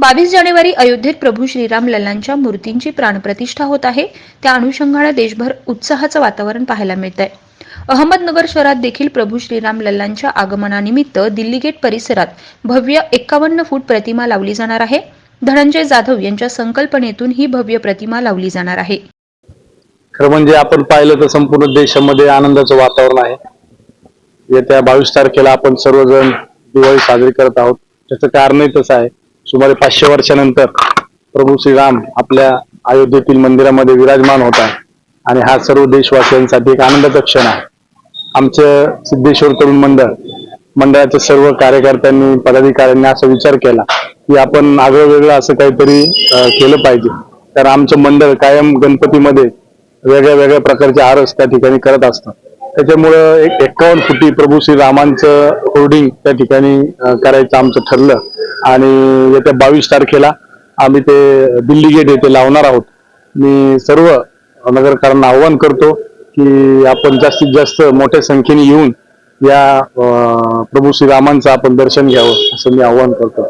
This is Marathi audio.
बावीस जानेवारी अयोध्येत प्रभू श्रीराम लल्लांच्या मूर्तींची प्राणप्रतिष्ठा होत आहे. त्या अनुषंगाने देशभर उत्साहाचं वातावरण पाहायला मिळत आहे अहमदनगर शहरात देखील प्रभू श्रीराम लल्लांच्या आगमनानिमित्त दिल्ली गेट परिसरात भव्य एक्कावन्न फूट प्रतिमा लावली जाणार आहे. धनंजय जाधव यांच्या संकल्पनेतून ही भव्य प्रतिमा लावली जाणार आहे. खरं म्हणजे आपण पाहिलं तर संपूर्ण देशामध्ये आनंदाचं वातावरण आहे. येत्या बावीस तारखेला आपण सर्वजण दिवाळी साजरी करत आहोत. त्याचं कारणही तसं आहे. सुमारे पाचशे वर्षानंतर प्रभू श्रीराम आपल्या अयोध्येतील मंदिरामध्ये विराजमान होत आहे आणि हा सर्व देशवासियांसाठी एक आनंदाचा क्षण आहे. आमचं सिद्धेश्वर तरुण मंडळ मंडळाच्या सर्व कार्यकर्त्यांनी पदाधिकाऱ्यांनी असा विचार केला की आपण आगळं वेगळं असं काहीतरी केलं पाहिजे. तर आमचं मंडळ कायम गणपतीमध्ये वेगळ्या वेगळ्या प्रकारचे आरस त्या ठिकाणी करत असतात त्याच्यामुळं एक एक्कावन्न फुटी प्रभू श्रीरामांचं होर्डिंग त्या ठिकाणी करायचं आमचं ठरलं. आणि येत्या बावीस तारखेला आम्ही ते दिल्ली गेट येथे लावणार आहोत. मी सर्व नगरकरांना आव्हान करतो की आपण जास्तीत जास्त मोठ्या संख्येने येऊन या प्रभू श्रीरामांचं आपण दर्शन घ्यावं असं मी आव्हान करतो.